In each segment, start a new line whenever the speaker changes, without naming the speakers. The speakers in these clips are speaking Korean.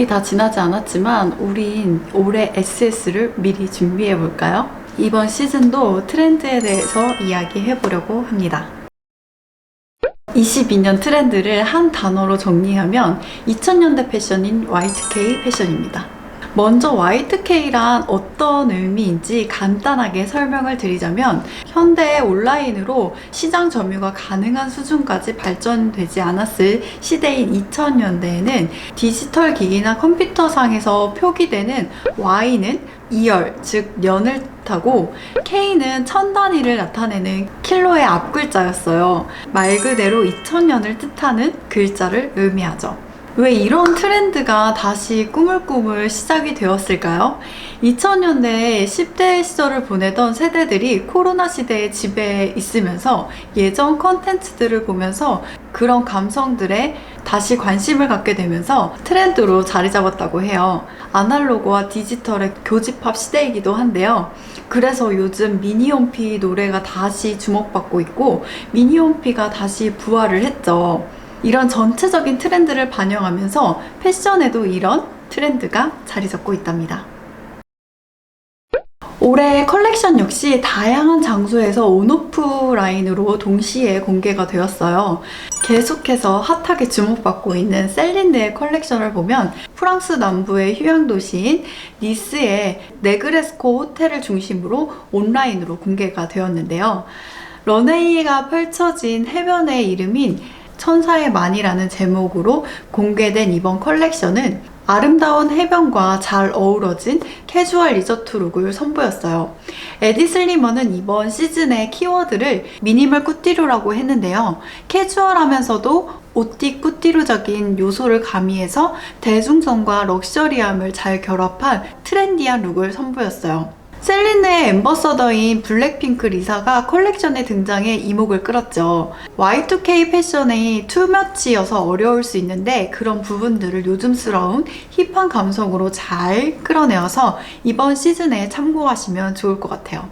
겨울이 다 지나지 않았지만 우린 올해 SS를 미리 준비해 볼까요? 이번 시즌도 트렌드에 대해서 이야기해 보려고 합니다. 22년 트렌드를 한 단어로 정리하면 2000년대 패션인 Y2K 패션입니다. 먼저 Y2K란 어떤 의미인지 간단하게 설명을 드리자면 현대 온라인으로 시장 점유가 가능한 수준까지 발전되지 않았을 시대인 2000년대에는 디지털 기기나 컴퓨터상에서 표기되는 Y는 2열, 즉 년을 뜻하고 K는 천 단위를 나타내는 킬로의 앞글자였어요. 말 그대로 2000년을 뜻하는 글자를 의미하죠. 왜 이런 트렌드가 다시 꾸물꾸물 시작이 되었을까요? 2000년대에 10대 시절을 보내던 세대들이 코로나 시대에 집에 있으면서 예전 컨텐츠들을 보면서 그런 감성들에 다시 관심을 갖게 되면서 트렌드로 자리 잡았다고 해요. 아날로그와 디지털의 교집합 시대이기도 한데요. 그래서 요즘 미니홈피 노래가 다시 주목받고 있고 미니홈피가 다시 부활을 했죠. 이런 전체적인 트렌드를 반영하면서 패션에도 이런 트렌드가 자리 잡고 있답니다. 올해 컬렉션 역시 다양한 장소에서 온오프 라인으로 동시에 공개가 되었어요. 계속해서 핫하게 주목받고 있는 셀린드의 컬렉션을 보면 프랑스 남부의 휴양 도시인 니스의 네그레스코 호텔을 중심으로 온라인으로 공개가 되었는데요. 런웨이가 펼쳐진 해변의 이름인 천사의 만이라는 제목으로 공개된 이번 컬렉션은 아름다운 해변과 잘 어우러진 캐주얼 리저트 룩을 선보였어요. 에디 슬리머는 이번 시즌의 키워드를 미니멀 꾸띠루라고 했는데요. 캐주얼하면서도 오띠 꾸띠루적인 요소를 가미해서 대중성과 럭셔리함을 잘 결합한 트렌디한 룩을 선보였어요. 셀린의 엠버서더인 블랙핑크 리사가 컬렉션에 등장해 이목을 끌었죠. Y2K 패션이 투머치여서 어려울 수 있는데 그런 부분들을 요즘스러운 힙한 감성으로 잘 끌어내어서 이번 시즌에 참고하시면 좋을 것 같아요.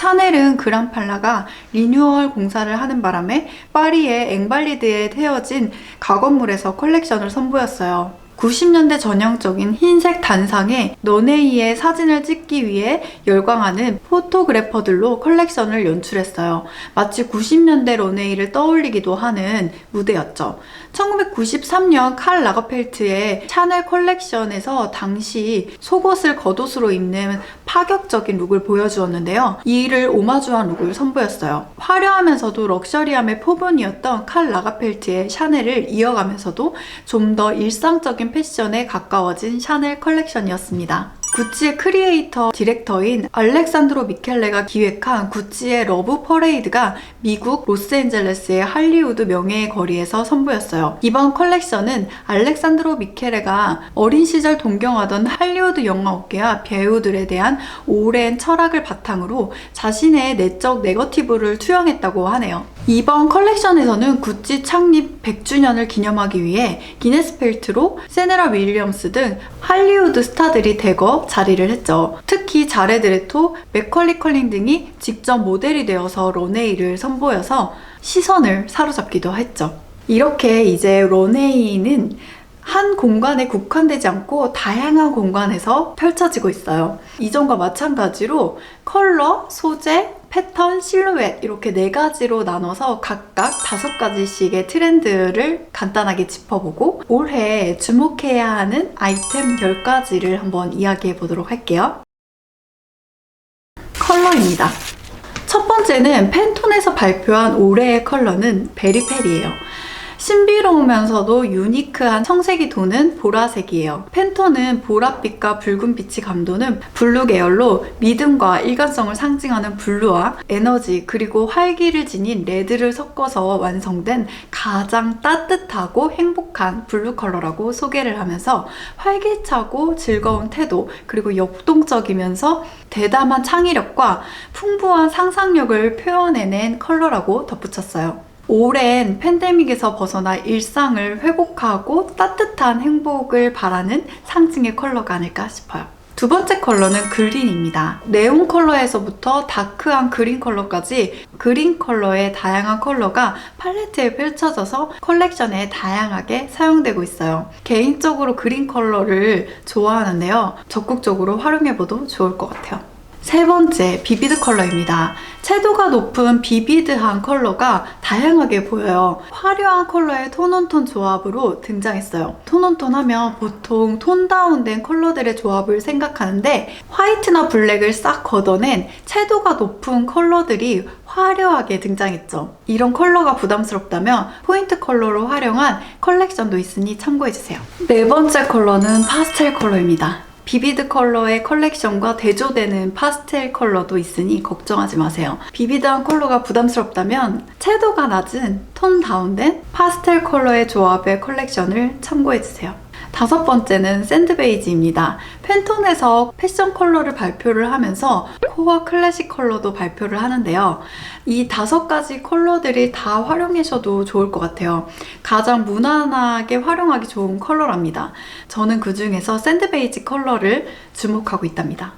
샤넬은 그랑팔라가 리뉴얼 공사를 하는 바람에 파리의 앵발리드에 태워진 가건물에서 컬렉션을 선보였어요. 90년대 전형적인 흰색 단상에 너네이의 사진을 찍기 위해 열광하는 포토그래퍼들로 컬렉션을 연출했어요. 마치 90년대 런웨이를 떠올리기도 하는 무대였죠. 1993년 칼 라거펠트의 샤넬 컬렉션에서 당시 속옷을 겉옷으로 입는 파격적인 룩을 보여주었는데요. 이를 오마주한 룩을 선보였어요. 화려하면서도 럭셔리함의 포본이었던 칼 라가펠트의 샤넬을 이어가면서도 좀 더 일상적인 패션에 가까워진 샤넬 컬렉션이었습니다. 구찌의 크리에이터 디렉터인 알렉산드로 미켈레가 기획한 구찌의 러브 퍼레이드가 미국 로스앤젤레스의 할리우드 명예의 거리에서 선보였어요. 이번 컬렉션은 알렉산드로 미켈레가 어린 시절 동경하던 할리우드 영화 업계와 배우들에 대한 오랜 철학을 바탕으로 자신의 내적 네거티브를 투영했다고 하네요. 이번 컬렉션에서는 구찌 창립 100주년을 기념하기 위해 기네스펠트로 세네라 윌리엄스 등 할리우드 스타들이 대거 자리를 했죠. 특히 자레드 레토, 맥컬리 컬링 등이 직접 모델이 되어서 런웨이를 선보여서 시선을 사로잡기도 했죠. 이렇게 이제 런웨이는 한 공간에 국한되지 않고 다양한 공간에서 펼쳐지고 있어요. 이전과 마찬가지로 컬러, 소재, 패턴, 실루엣 이렇게 네 가지로 나눠서 각각 다섯 가지씩의 트렌드를 간단하게 짚어보고 올해 주목해야 하는 아이템 10가지를 한번 이야기해 보도록 할게요. 컬러입니다. 첫 번째는 팬톤에서 발표한 올해의 컬러는 베리페리예요. 신비로우면서도 유니크한 청색이 도는 보라색이에요. 펜톤은 보랏빛과 붉은빛이 감도는 블루 계열로 믿음과 일관성을 상징하는 블루와 에너지 그리고 활기를 지닌 레드를 섞어서 완성된 가장 따뜻하고 행복한 블루 컬러라고 소개를 하면서 활기차고 즐거운 태도 그리고 역동적이면서 대담한 창의력과 풍부한 상상력을 표현해낸 컬러라고 덧붙였어요. 오랜 팬데믹에서 벗어나 일상을 회복하고 따뜻한 행복을 바라는 상징의 컬러가 아닐까 싶어요. 두 번째 컬러는 그린입니다. 네온 컬러에서부터 다크한 그린 컬러까지 그린 컬러의 다양한 컬러가 팔레트에 펼쳐져서 컬렉션에 다양하게 사용되고 있어요. 개인적으로 그린 컬러를 좋아하는데요. 적극적으로 활용해봐도 좋을 것 같아요. 세 번째, 비비드 컬러입니다. 채도가 높은 비비드한 컬러가 다양하게 보여요. 화려한 컬러의 톤온톤 조합으로 등장했어요. 톤온톤 하면 보통 톤 다운된 컬러들의 조합을 생각하는데 화이트나 블랙을 싹 걷어낸 채도가 높은 컬러들이 화려하게 등장했죠. 이런 컬러가 부담스럽다면 포인트 컬러로 활용한 컬렉션도 있으니 참고해주세요. 네 번째 컬러는 파스텔 컬러입니다. 비비드 컬러의 컬렉션과 대조되는 파스텔 컬러도 있으니 걱정하지 마세요. 비비드한 컬러가 부담스럽다면 채도가 낮은 톤 다운된 파스텔 컬러의 조합의 컬렉션을 참고해주세요. 다섯 번째는 샌드 베이지입니다. 팬톤에서 패션 컬러를 발표를 하면서 코어 클래식 컬러도 발표를 하는데요. 이 다섯 가지 컬러들이 다 활용하셔도 좋을 것 같아요. 가장 무난하게 활용하기 좋은 컬러랍니다. 저는 그 중에서 샌드 베이지 컬러를 주목하고 있답니다.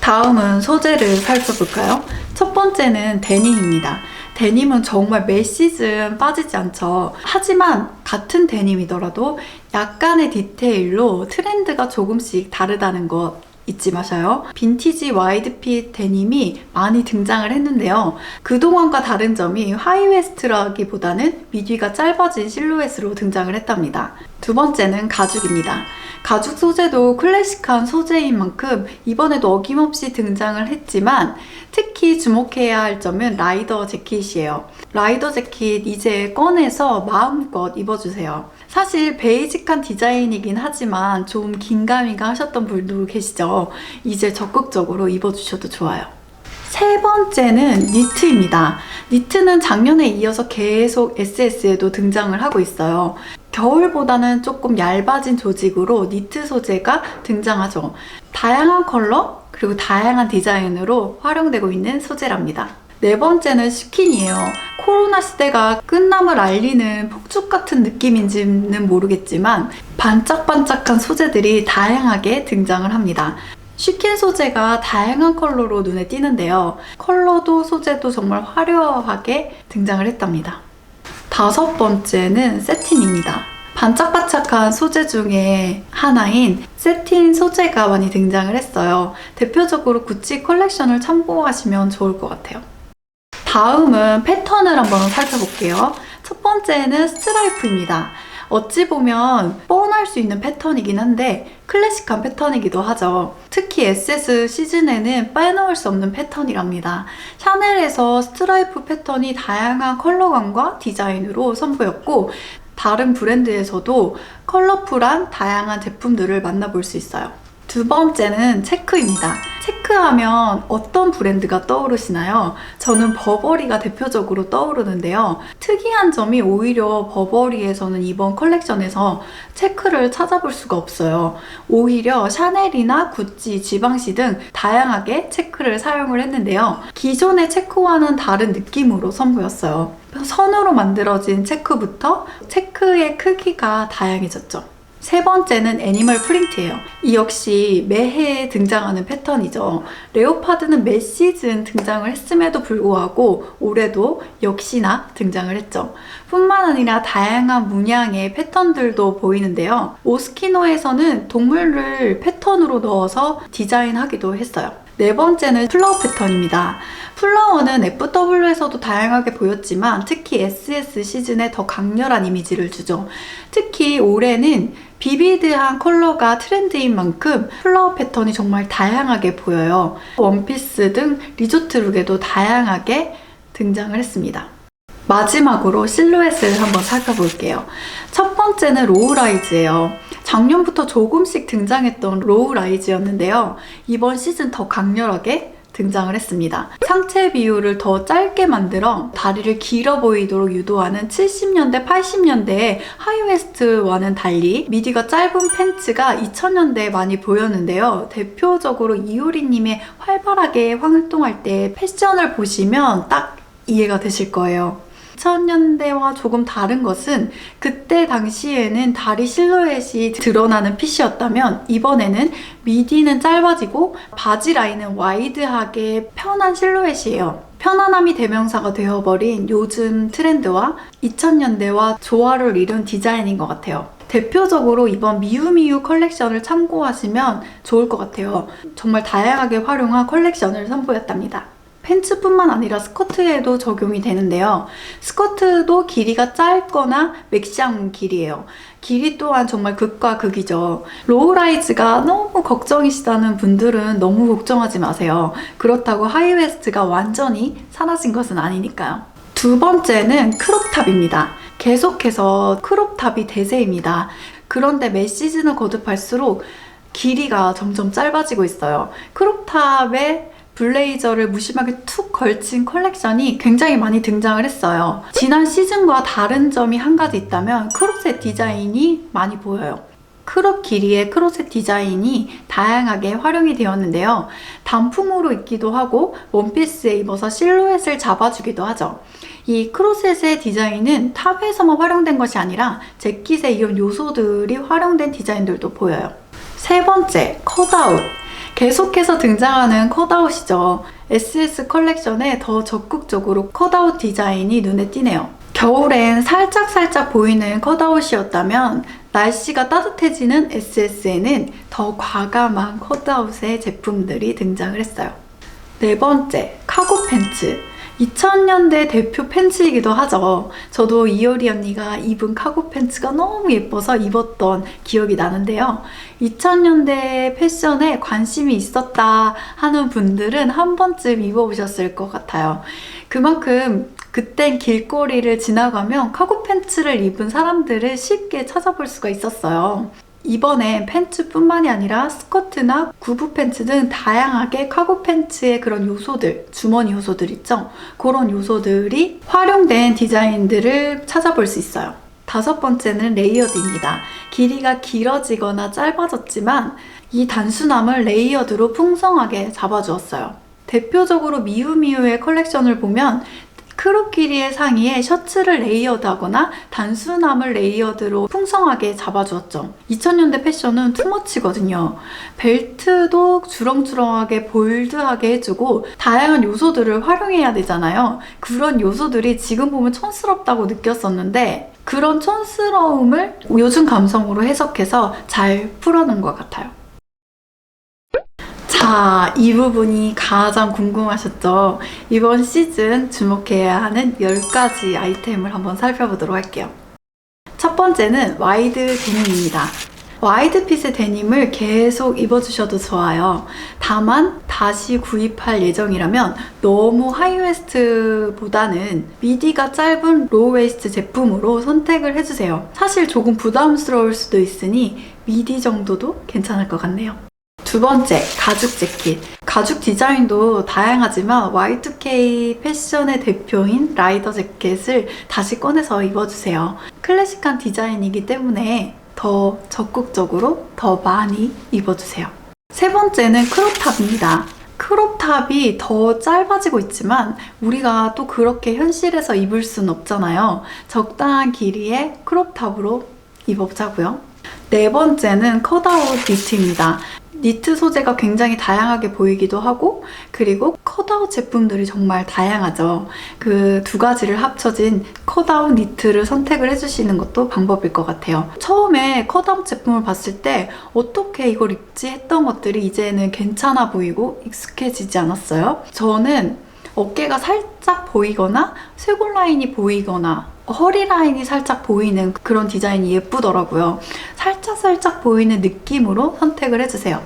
다음은 소재를 살펴볼까요? 첫 번째는 데님입니다. 데님은 정말 매 시즌 빠지지 않죠. 하지만 같은 데님이더라도 약간의 디테일로 트렌드가 조금씩 다르다는 것 잊지 마셔요. 빈티지 와이드핏 데님이 많이 등장을 했는데요. 그동안과 다른 점이 하이웨스트라기보다는 미디가 짧아진 실루엣으로 등장을 했답니다. 두 번째는 가죽입니다. 가죽 소재도 클래식한 소재인 만큼 이번에도 어김없이 등장을 했지만 특히 주목해야 할 점은 라이더 재킷이에요. 라이더 재킷 이제 꺼내서 마음껏 입어주세요. 사실 베이직한 디자인이긴 하지만 좀 긴가민가 하셨던 분도 계시죠. 이제 적극적으로 입어주셔도 좋아요. 세 번째는 니트입니다. 니트는 작년에 이어서 계속 SS에도 등장을 하고 있어요. 겨울보다는 조금 얇아진 조직으로 니트 소재가 등장하죠. 다양한 컬러 그리고 다양한 디자인으로 활용되고 있는 소재랍니다. 네 번째는 스킨이에요. 코로나 시대가 끝남을 알리는 폭죽 같은 느낌인지는 모르겠지만 반짝반짝한 소재들이 다양하게 등장을 합니다. 쉬킨 소재가 다양한 컬러로 눈에 띄는데요. 컬러도 소재도 정말 화려하게 등장을 했답니다. 다섯 번째는 세틴입니다. 반짝반짝한 소재 중에 하나인 세틴 소재가 많이 등장을 했어요. 대표적으로 구찌 컬렉션을 참고하시면 좋을 것 같아요. 다음은 패턴을 한번 살펴볼게요. 첫 번째는 스트라이프입니다. 어찌 보면 뻔할 수 있는 패턴이긴 한데 클래식한 패턴이기도 하죠. 특히 SS 시즌에는 빼놓을 수 없는 패턴이랍니다. 샤넬에서 스트라이프 패턴이 다양한 컬러감과 디자인으로 선보였고 다른 브랜드에서도 컬러풀한 다양한 제품들을 만나볼 수 있어요. 두 번째는 체크입니다. 체크하면 어떤 브랜드가 떠오르시나요? 저는 버버리가 대표적으로 떠오르는데요. 특이한 점이 오히려 버버리에서는 이번 컬렉션에서 체크를 찾아볼 수가 없어요. 오히려 샤넬이나 구찌, 지방시 등 다양하게 체크를 사용을 했는데요. 기존의 체크와는 다른 느낌으로 선보였어요. 선으로 만들어진 체크부터 체크의 크기가 다양해졌죠. 세 번째는 애니멀 프린트예요. 이 역시 매해 등장하는 패턴이죠. 레오파드는 매 시즌 등장을 했음에도 불구하고 올해도 역시나 등장을 했죠. 뿐만 아니라 다양한 문양의 패턴들도 보이는데요. 오스키노에서는 동물을 패턴으로 넣어서 디자인하기도 했어요. 네 번째는 플라워 패턴입니다. 플라워는 FW에서도 다양하게 보였지만 특히 SS 시즌에 더 강렬한 이미지를 주죠. 특히 올해는 비비드한 컬러가 트렌드인 만큼 플라워 패턴이 정말 다양하게 보여요. 원피스 등 리조트 룩에도 다양하게 등장을 했습니다. 마지막으로 실루엣을 한번 살펴볼게요. 첫 번째는 로우라이즈예요. 작년부터 조금씩 등장했던 로우 라이즈였는데요. 이번 시즌 더 강렬하게 등장을 했습니다. 상체 비율을 더 짧게 만들어 다리를 길어 보이도록 유도하는 70년대, 80년대의 하이웨스트와는 달리 미디가 짧은 팬츠가 2000년대에 많이 보였는데요. 대표적으로 이효리님의 활발하게 활동할 때 패션을 보시면 딱 이해가 되실 거예요. 2000년대와 조금 다른 것은 그때 당시에는 다리 실루엣이 드러나는 핏이었다면 이번에는 미디는 짧아지고 바지 라인은 와이드하게 편한 실루엣이에요. 편안함이 대명사가 되어버린 요즘 트렌드와 2000년대와 조화를 이룬 디자인인 것 같아요. 대표적으로 이번 미우미우 컬렉션을 참고하시면 좋을 것 같아요. 정말 다양하게 활용한 컬렉션을 선보였답니다. 팬츠뿐만 아니라 스커트에도 적용이 되는데요. 스커트도 길이가 짧거나 맥시한 길이에요. 길이 또한 정말 극과 극이죠. 로우라이즈가 너무 걱정이시다는 분들은 너무 걱정하지 마세요. 그렇다고 하이웨스트가 완전히 사라진 것은 아니니까요. 두 번째는 크롭탑입니다. 계속해서 크롭탑이 대세입니다. 그런데 매 시즌을 거듭할수록 길이가 점점 짧아지고 있어요. 크롭탑에 블레이저를 무심하게 툭 걸친 컬렉션이 굉장히 많이 등장을 했어요. 지난 시즌과 다른 점이 한 가지 있다면 크롭셋 디자인이 많이 보여요. 크롭 길이의 크로셋 디자인이 다양하게 활용이 되었는데요. 단품으로 입기도 하고 원피스에 입어서 실루엣을 잡아주기도 하죠. 이 크로셋의 디자인은 탑에서만 활용된 것이 아니라 재킷의 이런 요소들이 활용된 디자인들도 보여요. 세 번째, 컷아웃. 계속해서 등장하는 컷아웃이죠. SS 컬렉션에 더 적극적으로 컷아웃 디자인이 눈에 띄네요. 겨울엔 살짝 살짝 보이는 컷아웃이었다면 날씨가 따뜻해지는 SS에는 더 과감한 컷아웃의 제품들이 등장을 했어요. 네 번째, 카고 팬츠. 2000년대 대표 팬츠이기도 하죠. 저도 이효리 언니가 입은 카고 팬츠가 너무 예뻐서 입었던 기억이 나는데요. 2000년대 패션에 관심이 있었다 하는 분들은 한 번쯤 입어보셨을 것 같아요. 그만큼 그땐 길거리를 지나가면 카고 팬츠를 입은 사람들을 쉽게 찾아볼 수가 있었어요. 이번엔 팬츠뿐만이 아니라 스커트나 구부 팬츠 등 다양하게 카고 팬츠의 그런 요소들, 주머니 요소들 있죠? 그런 요소들이 활용된 디자인들을 찾아볼 수 있어요. 다섯 번째는 레이어드입니다. 길이가 길어지거나 짧아졌지만 이 단순함을 레이어드로 풍성하게 잡아주었어요. 대표적으로 미우미우의 컬렉션을 보면 크롭 길이의 상의에 셔츠를 레이어드하거나 단순함을 레이어드로 풍성하게 잡아주었죠. 2000년대 패션은 투머치거든요. 벨트도 주렁주렁하게 볼드하게 해주고 다양한 요소들을 활용해야 되잖아요. 그런 요소들이 지금 보면 촌스럽다고 느꼈었는데 그런 촌스러움을 요즘 감성으로 해석해서 잘 풀어놓은 것 같아요. 자, 이 부분이 가장 궁금하셨죠? 이번 시즌 주목해야 하는 10가지 아이템을 한번 살펴보도록 할게요. 첫 번째는 와이드 데님입니다. 와이드 핏의 데님을 계속 입어주셔도 좋아요. 다만 다시 구입할 예정이라면 너무 하이웨스트보다는 미디가 짧은 로우웨이스트 제품으로 선택을 해주세요. 사실 조금 부담스러울 수도 있으니 미디 정도도 괜찮을 것 같네요. 두 번째, 가죽 재킷. 가죽 디자인도 다양하지만 Y2K 패션의 대표인 라이더 재킷을 다시 꺼내서 입어주세요. 클래식한 디자인이기 때문에 더 적극적으로 더 많이 입어주세요. 세 번째는 크롭탑입니다. 크롭탑이 더 짧아지고 있지만 우리가 또 그렇게 현실에서 입을 순 없잖아요. 적당한 길이의 크롭탑으로 입어보자고요. 네 번째는 컷아웃 니트입니다. 니트 소재가 굉장히 다양하게 보이기도 하고 그리고 컷아웃 제품들이 정말 다양하죠. 그 두 가지를 합쳐진 컷아웃 니트를 선택을 해주시는 것도 방법일 것 같아요. 처음에 컷아웃 제품을 봤을 때 어떻게 이걸 입지 했던 것들이 이제는 괜찮아 보이고 익숙해지지 않았어요. 저는 어깨가 살짝 보이거나 쇄골 라인이 보이거나 허리 라인이 살짝 보이는 그런 디자인이 예쁘더라고요. 살짝 살짝 보이는 느낌으로 선택을 해주세요.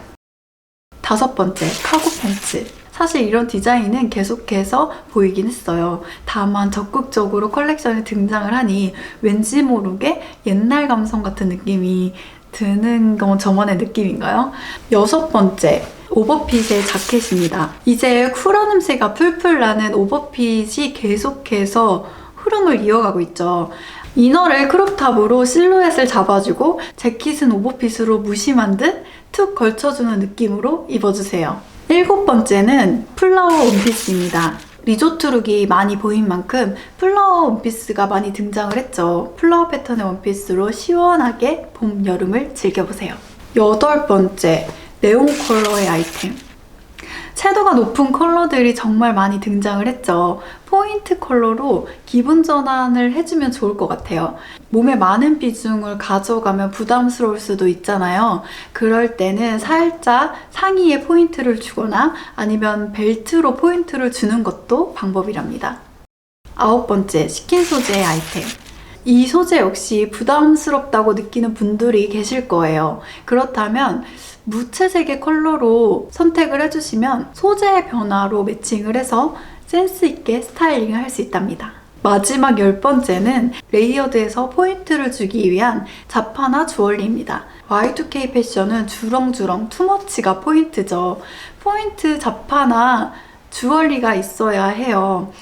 다섯 번째, 카고 팬츠. 사실 이런 디자인은 계속해서 보이긴 했어요. 다만 적극적으로 컬렉션에 등장을 하니 왠지 모르게 옛날 감성 같은 느낌이 드는 건 저만의 느낌인가요? 여섯 번째, 오버핏의 자켓입니다. 이제 쿨한 냄새가 풀풀 나는 오버핏이 계속해서 흐름을 이어가고 있죠. 이너를 크롭탑으로 실루엣을 잡아주고 재킷은 오버핏으로 무심한 듯 툭 걸쳐주는 느낌으로 입어주세요. 일곱 번째는 플라워 원피스입니다. 리조트 룩이 많이 보인 만큼 플라워 원피스가 많이 등장을 했죠. 플라워 패턴의 원피스로 시원하게 봄, 여름을 즐겨보세요. 여덟 번째, 네온 컬러의 아이템. 채도가 높은 컬러들이 정말 많이 등장을 했죠. 포인트 컬러로 기분 전환을 해주면 좋을 것 같아요. 몸에 많은 비중을 가져가면 부담스러울 수도 있잖아요. 그럴 때는 살짝 상의에 포인트를 주거나 아니면 벨트로 포인트를 주는 것도 방법이랍니다. 아홉 번째, 스킨 소재의 아이템. 이 소재 역시 부담스럽다고 느끼는 분들이 계실 거예요. 그렇다면 무채색의 컬러로 선택을 해주시면 소재의 변화로 매칭을 해서 센스 있게 스타일링을 할 수 있답니다. 마지막 열 번째는 레이어드에서 포인트를 주기 위한 자파나 주얼리입니다. Y2K 패션은 주렁주렁 투머치가 포인트죠. 포인트 자파나 주얼리가 있어야 해요.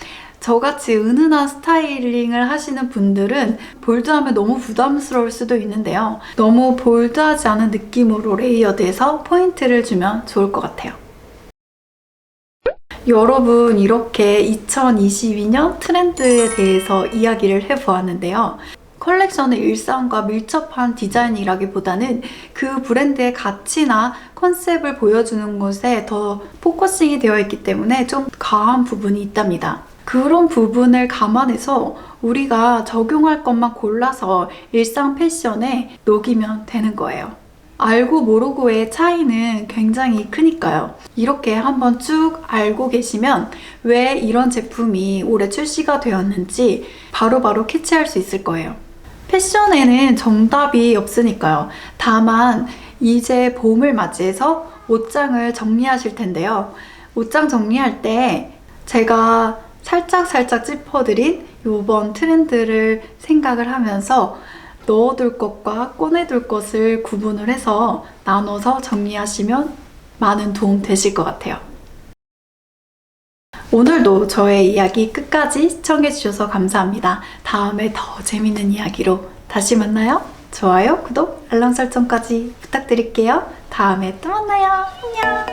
저같이 은은한 스타일링을 하시는 분들은 볼드하면 너무 부담스러울 수도 있는데요. 너무 볼드하지 않은 느낌으로 레이어드해서 포인트를 주면 좋을 것 같아요. 여러분, 이렇게 2022년 트렌드에 대해서 이야기를 해보았는데요. 컬렉션의 일상과 밀접한 디자인이라기보다는 그 브랜드의 가치나 컨셉을 보여주는 것에 더 포커싱이 되어 있기 때문에 좀 과한 부분이 있답니다. 그런 부분을 감안해서 우리가 적용할 것만 골라서 일상 패션에 녹이면 되는 거예요. 알고 모르고의 차이는 굉장히 크니까요. 이렇게 한번 쭉 알고 계시면 왜 이런 제품이 올해 출시가 되었는지 바로바로 캐치할 수 있을 거예요. 패션에는 정답이 없으니까요. 다만 이제 봄을 맞이해서 옷장을 정리하실 텐데요. 옷장 정리할 때 제가 살짝 살짝 짚어드린 이번 트렌드를 생각을 하면서 넣어둘 것과 꺼내둘 것을 구분을 해서 나눠서 정리하시면 많은 도움 되실 것 같아요. 오늘도 저의 이야기 끝까지 시청해주셔서 감사합니다. 다음에 더 재밌는 이야기로 다시 만나요. 좋아요, 구독, 알람 설정까지 부탁드릴게요. 다음에 또 만나요. 안녕!